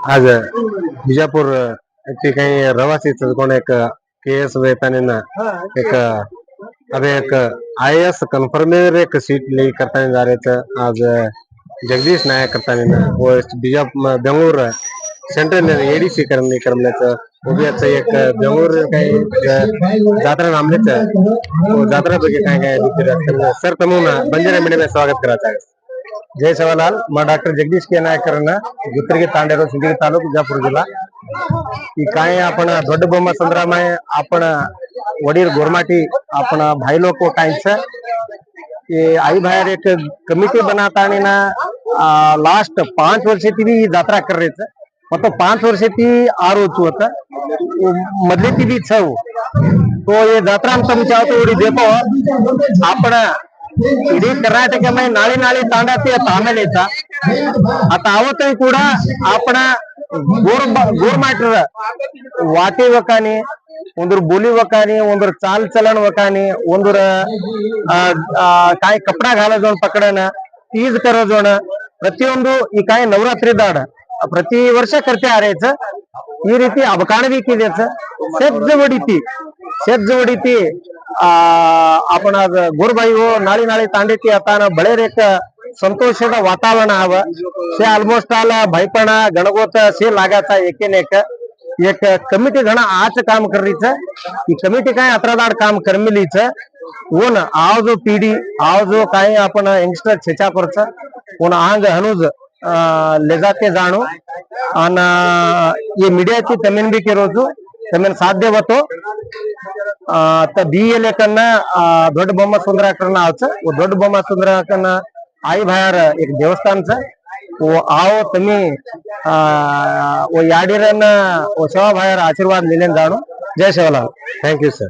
आज बिजापूर ठिकाणी रवासी सदगुण एक के एस वेतानीनं एक अभे एक आय एस कन्फर्मेर एक सीट ली करताना जारेच आज जगदीश नायक करताना व बिजापूर बेंगळूर सेंट्रल एडीसी करणे करण्याचं उभ्याचं एक बेंगळूर काही जात्रा नामलेच जात्रा पैकी काय काय सर तमून बंजारा मीडियम स्वागत करायचं आहे ಜಯ ಸೇವಾಲಾಲ್ ಮಾ ಡಾಕ್ಟರ್ ಜಗದೀಶ್ ಕೆ. ನಾಯಕರನ್ನ ಗುತ್ತಿಗೆ ತಾಂಡ್ಯಾರ ಸಿಂದಗಿ ತಾಲೂಕು ಬಿಜಾಪುರ ಜಿಲ್ಲಾ. ಈ ಕಾಯಿ आपण ದೊಡ್ಡ ಬೊಮ್ಮ ಸಂದ್ರಾಮಯ आपण वडील गोरमाटी आपण भाई लोक कायचं ये आई बाहेर एक कमिटी बनाताने ना लास्ट पाच वर्ष ती जात्रा करायचं मग तो पाच वर्ष ती आर होतो होता मधले ती बी चव तो ये जात्रा आमचा आपण ಇಡೀ ಕರ್ನಾಟಕಮಯ ನಾಳೆ ನಾಳೆ ತಾಂಡಾತಿ ಆಮೇಲೆ ಐತ. ಅತ್ತ ಆವತ್ತೂ ಕೂಡ ಆಪಣ ಗೂರ್ ಗೂರ್ ಮಾಡ್ರ ವಾಟಿ ವಕಾನಿ, ಒಂದ್ರ ಬೋಲಿ ವಕಾನಿ, ಒಂದ್ರ ಚಾಲ್ ಚಲನ್ ವಕಾನಿ, ಒಂದರ ಕಾಯಿ ಕಪಡಾ ಗಾಲೋಜೋಣ ಪಕಡನ ಈಜ್ ಕರೋಜೋಣ ಪ್ರತಿಯೊಂದು ಈ ಕಾಯಿ ನವರಾತ್ರಿ ದಾಡ. ಪ್ರತಿ ವರ್ಷ ಕರ್ತೆ ಆರೈತ ಈ ರೀತಿ ಅಬಕಾಣವಿಕಿದೆ ಸಜ್ಜ ಹೊಡಿತಿ. ಸಜ್ಜ ಹೊಡಿತಿ. आपण आज गोरबाई हो नाळी नाळी तांडेती आता न बळेर एक संतोषದ वातावरण हवं से ऑलमोस्ट आला भाईपणा गणगोत से लागाचा एकेन एक एक कमिटी घण आज काम करीच ही कमिटी काय अत्रादाड काम करमिलीच ऊन आव जो पिढी आव जो काय आपण यंगस्टर छेचापरच ऊन आंग हनुज लेजाते जाणू आणि ये मीडियाची तमीन बी केरोजू तमीन साध्य होतो तर बी एल कन्न ದೊಡ್ಡ ಬೊಮ್ಮ ಸುಂದರಾಕರನ್ನ आवच वो ದೊಡ್ಡ ಬೊಮ್ಮ ಸುಂದರಾಕರನ್ನ आई बाहेर एक देवस्थानचं वो आओ तुम्ही वो याडीरन वो सेवा बाहेर आशीर्वाद लिहिलेन जाणू जय सेवालाल थँक्यू सर